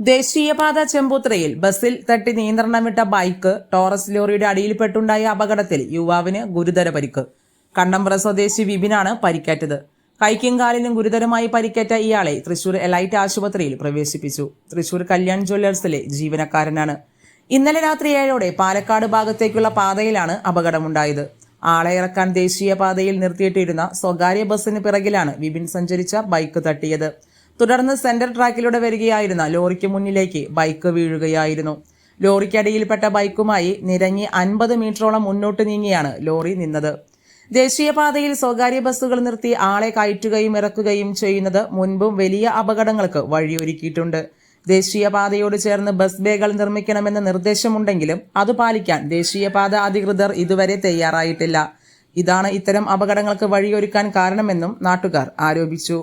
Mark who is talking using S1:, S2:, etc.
S1: ദേശീയപാത ചെമ്പൂത്രയിൽ ബസ്സിൽ തട്ടി നിയന്ത്രണം വിട്ട ബൈക്ക് ടോറസ് ലോറിയുടെ അടിയിൽപ്പെട്ടുണ്ടായ അപകടത്തിൽ യുവാവിന് ഗുരുതര പരിക്ക്. കണ്ണമ്പ്ര സ്വദേശി വിപിനാണ് പരിക്കേറ്റത്. കൈക്കും കാലിനും ഗുരുതരമായി പരിക്കേറ്റ ഇയാളെ തൃശൂർ എലൈറ്റ് ആശുപത്രിയിൽ പ്രവേശിപ്പിച്ചു. തൃശൂർ കല്യാൺ ജ്വല്ലേഴ്സിലെ ജീവനക്കാരനാണ്. ഇന്നലെ രാത്രി ഏഴോടെ പാലക്കാട് ഭാഗത്തേക്കുള്ള പാതയിലാണ് അപകടമുണ്ടായത്. ആളെ ഇറക്കാൻ ദേശീയപാതയിൽ നിർത്തിയിട്ടിരുന്ന സ്വകാര്യ ബസ്സിന് പിറകിലാണ് വിപിൻ സഞ്ചരിച്ച ബൈക്ക് തട്ടിയത്. തുടർന്ന് സെന്റർ ട്രാക്കിലൂടെ വരികയായിരുന്ന ലോറിക്ക് മുന്നിലേക്ക് ബൈക്ക് വീഴുകയായിരുന്നു. ലോറിക്കടിയിൽപ്പെട്ട ബൈക്കുമായി നിരങ്ങി അൻപത് മീറ്ററോളം മുന്നോട്ട് നീങ്ങിയാണ് ലോറി നിന്നത്. ദേശീയപാതയിൽ സ്വകാര്യ ബസ്സുകൾ നിർത്തി ആളെ കയറ്റുകയും ഇറക്കുകയും ചെയ്യുന്നത് മുൻപും വലിയ അപകടങ്ങൾക്ക് വഴിയൊരുക്കിയിട്ടുണ്ട്. ദേശീയപാതയോട് ചേർന്ന് ബസ് ബേകൾ നിർമ്മിക്കണമെന്ന നിർദ്ദേശമുണ്ടെങ്കിലും അത് പാലിക്കാൻ ദേശീയപാത അധികൃതർ ഇതുവരെ തയ്യാറായിട്ടില്ല. ഇതാണ് ഇത്തരം അപകടങ്ങൾക്ക് വഴിയൊരുക്കാൻ കാരണമെന്നും നാട്ടുകാർ ആരോപിച്ചു.